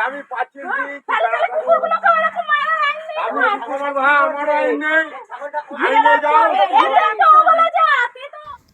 আমি পাচ্ছি হ্যাঁ, আমি আমার। আইন নেই। আইনে যাও।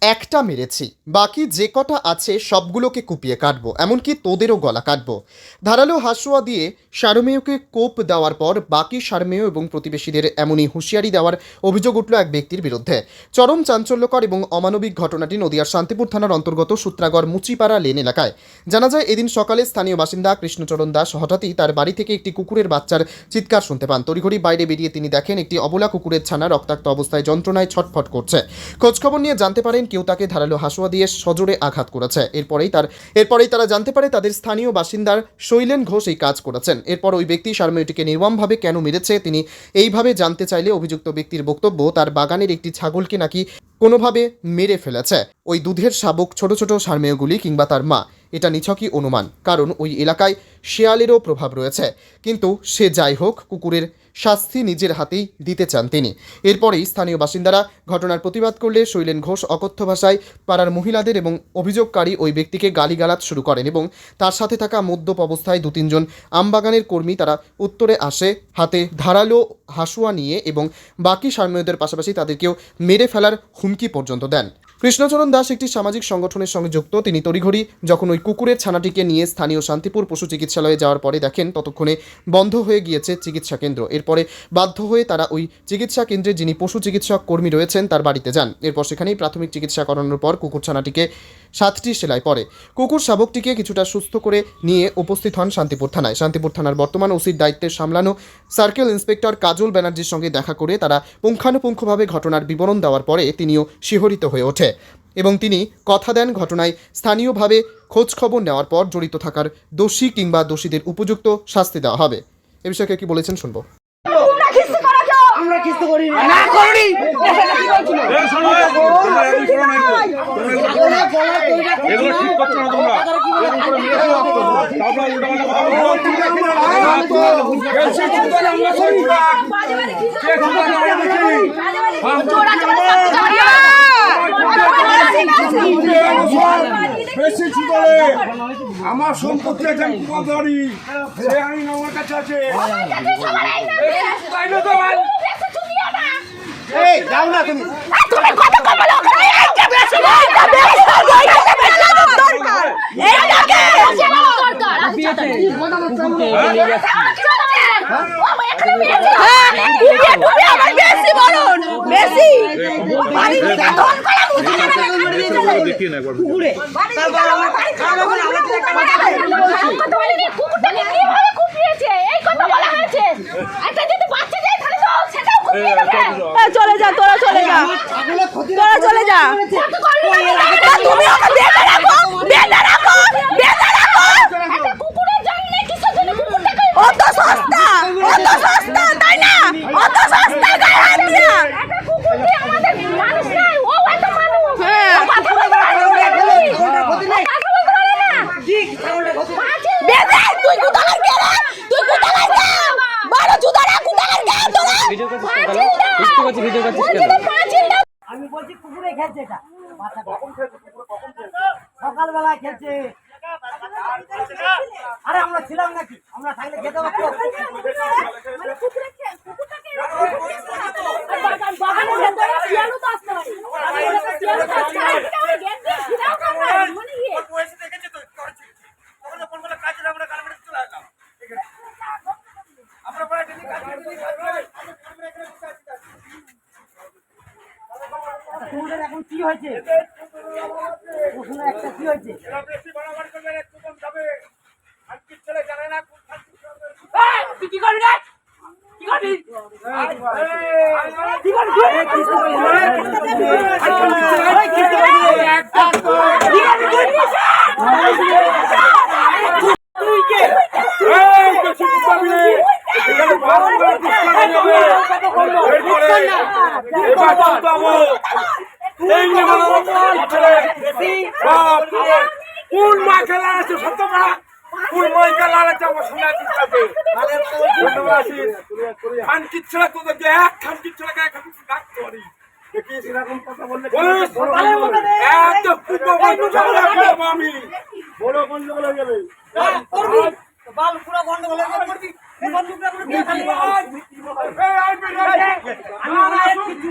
একটা মেরেছি। বাকি যে কটা আছে সবগুলোকে কুপিয়ে কাটবো, এমনকি তোদেরও গলা কাটবো। ধারালো হাসুয়া দিয়ে সারমেয়কে কোপ দেওয়ার পর বাকি সারমেয় এবং প্রতিবেশীদের এমনই হুঁশিয়ারি দেওয়ার অভিযোগ উঠল এক ব্যক্তির বিরুদ্ধে। চরম চাঞ্চল্যকর এবং অমানবিক ঘটনাটি নদিয়ার শান্তিপুর থানার অন্তর্গত সূত্রাগড় মুচিপাড়া লেন এলাকায়। জানা যায়, এদিন সকালে স্থানীয় বাসিন্দা কৃষ্ণচরণ দাস হঠাৎই তার বাড়ি থেকে একটি কুকুরের বাচ্চার চিৎকার শুনতে পান। তড়িঘড়ি বাইরে বেরিয়ে তিনি দেখেন, একটি অবলা কুকুরের ছানা রক্তাক্ত অবস্থায় যন্ত্রণায় ছটফট করছে। খোঁজখবর নিয়ে জানতে পারেন কেউ তাকে ধারালো হাসুয়া দিয়ে সজোরে আঘাত করেছে। এরপরেই তার এরপরেই তারা জানতে পারে তাদের স্থানীয় বাসিন্দার শৈলেন ঘোষ এই কাজ করেছেন। এরপর ওই ব্যক্তি সারমেয়টিকে নির্মমভাবে কেন মেরেছে তিনি এইভাবে জানতে চাইলে অভিযুক্ত ব্যক্তির বক্তব্য তার বাগানের একটি ছাগলকে নাকি কোনোভাবে মেরে ফেলেছে। ওই দুধের শাবক ছোট ছোট সারমেয়গুলি কিংবা তার মা। এটা নিছকই অনুমান, কারণ ওই এলাকায় শেয়ালেরও প্রভাব রয়েছে। কিন্তু সে যাই হোক, কুকুরের শাস্তি নিজের হাতেই দিতে চান তিনি। এরপরেই স্থানীয় বাসিন্দারা ঘটনার প্রতিবাদ করলে শৈলেন ঘোষ অকথ্য ভাষায় পাড়ার মহিলাদের এবং অভিযোগকারী ওই ব্যক্তিকে গালিগালাজ শুরু করেন এবং তার সাথে থাকা মদ্যপ অবস্থায় দু তিনজন আমবাগানের কর্মী তারা উত্তরে আসে, হাতে ধারালো হাসুয়া নিয়ে এবং বাকি সারমেয়দের পাশাপাশি তাদেরকেও মেরে ফেলার হুমকি পর্যন্ত দেন। কৃষ্ণচরণ দাস একটি সামাজিক সংগঠনের সঙ্গে যুক্ত। তিনি তড়িঘড়ি যখন ওই কুকুরের ছানাটিকে নিয়ে স্থানীয় শান্তিপুর পশু চিকিৎসালয়ে যাওয়ার পরে দেখেন ততক্ষণে বন্ধ হয়ে গিয়েছে চিকিৎসা কেন্দ্র। এরপরে বাধ্য হয়ে তারা ওই চিকিৎসা কেন্দ্রে যিনি পশু চিকিৎসক কর্মী রয়েছেন তার বাড়িতে যান। এরপর সেখানেই প্রাথমিক চিকিৎসা করানোর পর কুকুর ছানাটিকে সাতটি সেলাই পরে। কুকুর শাবকটিকে কিছুটা সুস্থ করে নিয়ে উপস্থিত হন শান্তিপুর থানায়। শান্তিপুর থানার বর্তমান ওসির দায়িত্বে সামলানো সার্কেল ইন্সপেক্টর কাজল ব্যানার্জির সঙ্গে দেখা করে তারা পুঙ্খানুপুঙ্খভাবে ঘটনার বিবরণ দেওয়ার পরে তিনিও শিহরিত হয়ে ওঠে। এবং তিনি কথা দেন ঘটনায় স্থানীয়ভাবে খোঁজখবর নেওয়ার পর জড়িত থাকার দোষী কিংবা দোষীদের উপযুক্ত শাস্তি দেওয়া হবে এ বিষয়ে কি বলেছেন শুনব। আমরা আমার সম্পত্তি আছে সে আইন আমার কাছে আছে। এই যাও না তুমি। তুমি কত এইটা বেশি এইটা বেশি দরকার। ও, এখানে আমার বেশি বলুন, বেশি। না, কুপিয়েছে, এই কথা বলা হয়েছে। একটা যদি বাচ্চা যায়, তাহলে তো সেটাও কুপিয়ে দেবে। চলে যা তোরা চলে যা। তোরা চলে যা। তুমি ওকে বেঁধে রাখো, বেঁধে রাখো, বেঁধে রাখো। কুকুরের জন্যে কিসের জন্য কুকুরটাকে- সস্তা তাই না অত সস্তা গায়ে হাত দিয়া একটা কুকুর দিয়ে আমাদের মানুষ নাই, ও একটা মানুষ। হ্যাঁ। ও কথা বলতে পারে না। ছাগলের ক্ষতি নেই ও কথা বলতে পারে না। ঠিক ছাগলের ক্ষতি নেই পাঁচিল বেদে তুই কোথায় গেলে তুই কোথায় গেলে বড় জুদারা কোথায় গেলে তোরা পাঁচিল দাও। বলছি তো পাঁচিল দাও। আমি বলছি কুকুরে খেলছে এটা বাচ্চাটা। সকালবেলায় খেলছে। আরে আমরা ছিলাম নাকি? আমরা থাকলে খেতে পারতো এখন কি হয়েছে? কি করবে, না কি করবি কি করবি এই, কি করবি তুই? এই কিস্তি করবি না? এই কিস্তি করবি না? একটা তো। তুই কে? এই, বেশি কুপাবি না। এখানে বারংবার কুস্তা হয়ে যাবে। এরপরে এবার কুস্তাবো। এই যে বলো, ছেলে, বাপ, কোন মা খেলা আছে সত্য মা কোন মাই খেলা আছে আমার শোনা চিন্তাতে ধন্যবাদ আশিস খানকির ছেলে তোদেরকে এক খানকির ছেলেকে এক খানকির কুপো বন্ধ আমি বড় গন্ডগোল হয়ে যাবে বাল পুরো গন্ডগোল হয়ে যাবে করবি এই বন্দুকটা পুরো দিয়ে খালি বাল। এই আইপি রে আমি আমার কিছু কি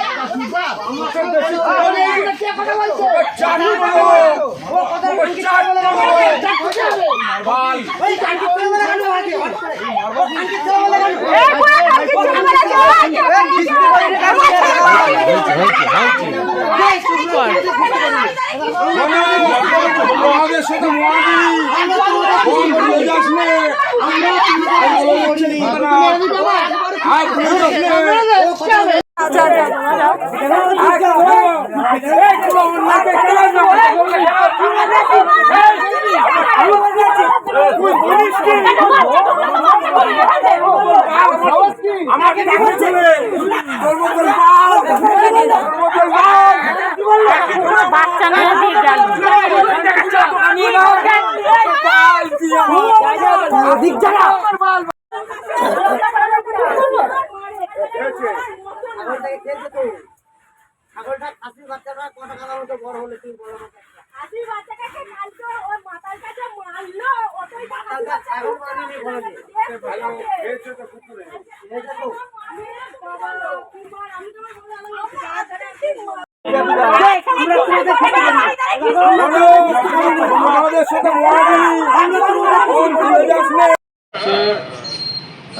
আমাকে কি বলছে দিক যারা তুই দেখা নিয়ে যাও টাকা নিয়ে যাও নিয়ে যাও বালবিটা তুই এই বালবিটা তুই জানিস তুই জানিস চাকরি করো বাল মহাদের সাথে মহাদি ফোন করে যাস নে আর আমাকে বাচ্চা না দিয়ে গেল বাল তুই আমার দিক যারা ছাগলটা খাসির বাচ্চাটা ক টাকা দাম বড় হলে তুই বড় হবে আশির বাচ্চাটাকে কালকে ওর মাথার কাছে মারলো ওটাই মাথাটা ছাগল মারিনি কোনোদিন। এসে তো কুকুরে আমাদের সাথে মহাদি ফোন করে যাস নে হচ্ছে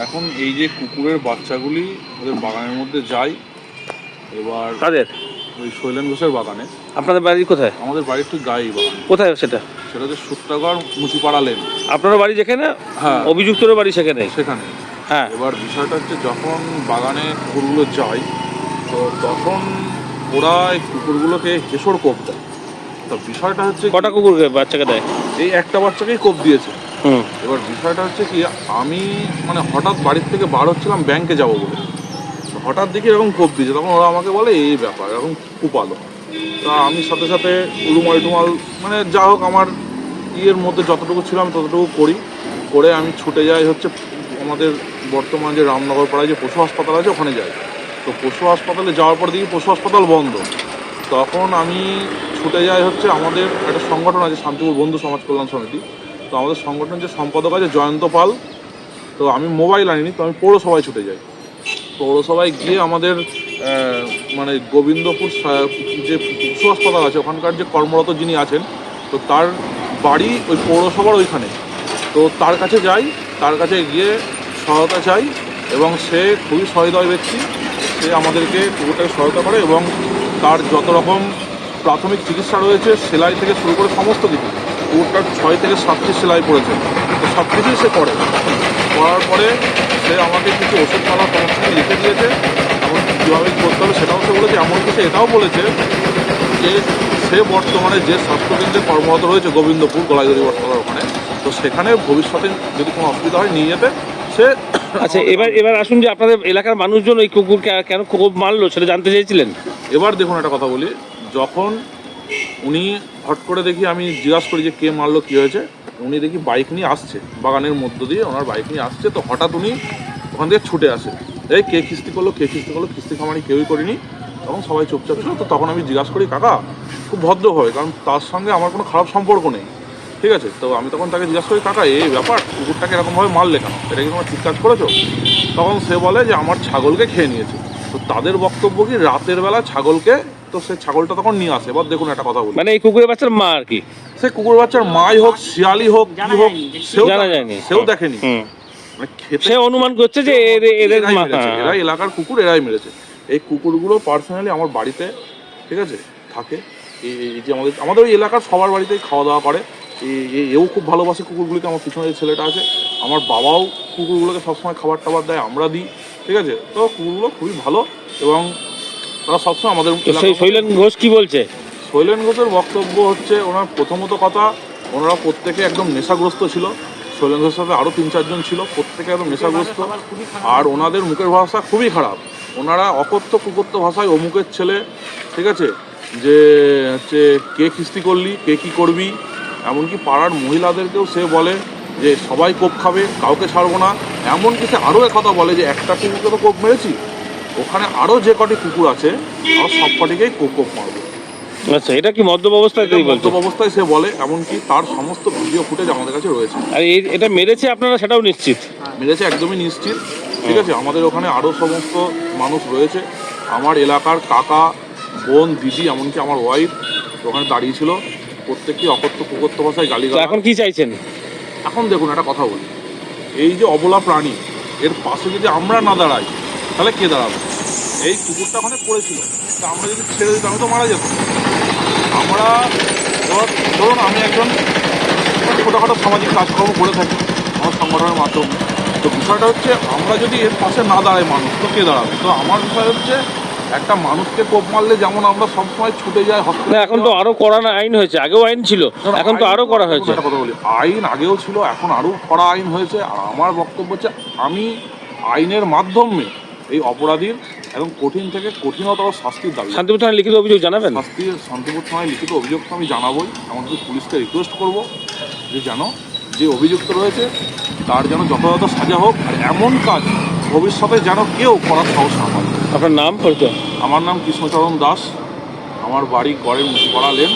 এখন এই যে কুকুরের বাচ্চাগুলি ওদের বাগানের মধ্যে যায়, এবার কাদের ওই শৈলেন ঘোষের বাগানে। আপনাদের বাড়ি কোথায়? আমাদের বাড়ির ঠিক গায়ে বাগান। কোথায় সেটা? সেটা হচ্ছে সূত্রাগড় মুচিপাড়া লেন আপনার বাড়ি যেখানে? হ্যাঁ। অভিযুক্তর বাড়ি সেখানে? সেখানে। হ্যাঁ। এবার বিষয়টা হচ্ছে যখন বাগানে কুকুরগুলো যায় তো তখন ওরা এই কুকুরগুলোকে হেসর কোপ দেয়। তো বিষয়টা হচ্ছে কটা কুকুরকে বাচ্চাকে দেয়? এই একটা বাচ্চাকেই কোপ দিয়েছে। হুম। এবার বিষয়টা হচ্ছে কি আমি মানে হঠাৎ বাড়ির থেকে বার হচ্ছিলাম ব্যাংকে যাব বলে। হঠাৎ দেখি এরকম কোপ দিয়েছে, তখন ওরা আমাকে বলে, এই ব্যাপার, এরকম কুপালো। তা আমি সাথে সাথে রুমাল টুমাল মানে যা হোক আমার ইয়ের মধ্যে যতটুকু ছিল আমি ততটুকু করি। করে আমি ছুটে যাই হচ্ছে আমাদের বর্তমান যে রামনগর পাড়ায় যে পশু হাসপাতাল আছে, ওখানে যাই। তো পশু হাসপাতালে যাওয়ার পর দেখি পশু হাসপাতাল বন্ধ। তখন আমি ছুটে যাই হচ্ছে আমাদের একটা সংগঠন আছে, শান্তিপুর বন্ধু সমাজ কল্যাণ সমিতি। তো আমাদের সংগঠনের যে সম্পাদক আছে জয়ন্ত পাল, তো আমি মোবাইল আনিনি, তো আমি পৌরসভায় ছুটে যাই। পৌরসভায় গিয়ে আমাদের মানে গোবিন্দপুর যে পশু হাসপাতাল আছে, ওখানকার যে কর্মরত যিনি আছেন, তো তার বাড়ি ওই পৌরসভার ওইখানে। তো তার কাছে যাই, তার কাছে গিয়ে সহায়তা চাই এবং সে খুবই সহৃদয় ব্যক্তি। সে আমাদেরকে কুকুরটাকে সহায়তা করে এবং তার যত রকম প্রাথমিক চিকিৎসা রয়েছে, সেলাই থেকে শুরু করে সমস্ত কিছু কুকুরটার ছয় থেকে সাতটি সেলাই পড়েছে। সব কিছুই সে করে। করার পরে সে আমাকে কিছু ওষুধপালা সমস্ত কিছু লিখে দিয়েছে এবং কীভাবে কী করতে হবে সেটাও সে বলেছে এমনকি সে এটাও বলেছে যে সে বর্তমানে যে স্বাস্থ্যকেন্দ্রে কর্মরত রয়েছে গোবিন্দপুর গলাইদরি বটতলার ওখানে তো সেখানে ভবিষ্যতে যদি কোনো অসুবিধা হয় নিয়ে যেতে সে আচ্ছা এবার এবার আসুন যে আপনাদের এলাকার মানুষজন ওই কুকুরকে কেন খুব মারলো সেটা জানতে চেয়েছিলেন? এবার দেখুন একটা কথা বলি যখন উনি হট করে দেখি আমি জিজ্ঞাসা করি যে কে মারলো কী হয়েছে উনি দেখি বাইক নিয়ে আসছে, বাগানের মধ্য দিয়ে ওনার বাইক নিয়ে আসছে, তো হঠাৎ উনি ওখান থেকে ছুটে আসে। এই কে কিস্তি করল, কে কিস্তি করল, কিস্তি খামারি কেউই করিনি। তখন সবাই চুপচাপ ছিল, তো তখন আমি জিজ্ঞাসা করি, কাকা, খুব ভদ্র ভদ্রভাবে কারণ তার সঙ্গে আমার কোনো খারাপ সম্পর্ক নেই। ঠিক আছে, তো আমি তখন তাকে জিজ্ঞাসা করি, কাকা, এই ব্যাপার, কুকুরটাকে এরকমভাবে মারলে কেন? এটা কি তোমার কাজ করেছ? তখন সে বলে যে, আমার ছাগলকে খেয়ে নিয়েছে। তো তাদের বক্তব্য কি, রাতের বেলা ছাগলকে তো সে ছাগলটা তখন নিয়ে আসে। এবার দেখুন একটা কথা বলি। মানে এই কুকুরের বাচ্চার মা আর কি? সে কুকুর বাচ্চার মাই হোক শিয়ালি হোক কি হোক সেও জানা জানে- যায়নি। সেও দেখেনি। মানে সে অনুমান করছে যে এদের মেরেছে, হ্যাঁ, এলাকার কুকুর এরাই মেরেছে। এই কুকুরগুলো পার্সোনালি আমার বাড়িতে ঠিক আছে থাকে। এই যে আমাদের আমাদের ওই এলাকার সবার বাড়িতেই খাওয়া দাওয়া করে। এও খুব ভালোবাসে কুকুরগুলিকে আমার পিছনে যে ছেলেটা আছে। আমার বাবাও কুকুরগুলোকে সবসময় খাবার টাবার দেয় আমরা দিই ঠিক আছে। তো কুকুরগুলো খুবই ভালো এবং তারা সবসময় আমাদের সেই শৈলেন ঘোষ কি বলছে? শৈলেন ঘোষের বক্তব্য হচ্ছে ওনার প্রথমত কথা ওনারা প্রত্যেকে একদম নেশাগ্রস্ত ছিল। শৈলেন্দ্রের সাথে আরও তিন চারজন ছিল প্রত্যেকে একদম নেশাগ্রস্ত। আর ওনাদের মুখের ভাষা খুবই খারাপ। ওনারা অকথ্য কুকথ্য ভাষায় অমুকের ছেলে ঠিক আছে? যে হচ্ছে কে খিস্তি করলি কে কী করবি? এমনকি পাড়ার মহিলাদেরকেও সে বলে যে সবাই কোপ খাবে কাউকে ছাড়বো না। এমনকি সে আরও কথা বলে যে একটা কুকুরকে তো কোপ মেরেছি। ওখানে আরও যে কটি কুকুর আছে আর সব কটিকেই কোপ মারবো। আচ্ছা এটা কি মদ্যপ অবস্থায় তৈরি বলছে? মদ্যপ অবস্থায় সে বলে এমনকি তার সমস্ত ভিডিও ফুটেজ আমাদের কাছে রয়েছে। আর এটা মেরেছে আপনারা সেটাও নিশ্চিত। মেরেছে একদমই নিশ্চিত। ঠিক আছে আমাদের ওখানে আরও সমস্ত মানুষ রয়েছে। আমার এলাকার কাকা বোন দিদি এমনকি আমার ওয়াইফ ওখানে দাঁড়িয়ে ছিল। প্রত্যেককে অকথ্য কুকথ্য ভাষায় গালি এখন কি চাইছেন? এখন দেখুন একটা কথা বলি। এই যে অবলা প্রাণী এর পাশে যদি আমরা না দাঁড়াই তাহলে কে দাঁড়াবে? এই কুকুরটা ওখানে পড়েছিল। তা আমরা যদি ছেড়ে দিতাম তো মারা যেত। আমরা ধর ধরুন আমি একজন ছোটোখাটো সামাজিক কাজকর্ম করে থাকি আমার সংগঠনের মাধ্যমে। তো বিষয়টা হচ্ছে আমরা যদি এর পাশে না দাঁড়াই মানুষ তো কে দাঁড়াবে? তো আমার বিষয় হচ্ছে একটা মানুষকে কোপ মারলে যেমন আমরা সবসময় ছুটে যাই হসপিটালে। এখন তো আরও না আইন হয়েছে। আগেও আইন ছিল এখন তো আরও করা হয়েছে। কথা বলি আইন আগেও ছিল এখন আরও কড়া আইন হয়েছে। আর আমার বক্তব্য হচ্ছে আমি আইনের মাধ্যমে এই অপরাধীর এবং কঠিন থেকে কঠিনতর শাস্তির দাবি। শান্তিপুর থানায় লিখিত অভিযোগ জানাবেন? শাস্তির শান্তিপুর থানায় লিখিত অভিযোগ তো আমি জানাবোই। এমনকি পুলিশকে রিকোয়েস্ট করব যে যেন যে অভিযুক্ত রয়েছে তার যেন যথাযথ সাজা হোক আর এমন কাজ ভবিষ্যতে যেন কেউ করার সাহস না পায়। আপনার নাম পরিচয়? আমার নাম কৃষ্ণচরণ দাস। আমার বাড়ি গড়ের মুচিপাড়া লেন।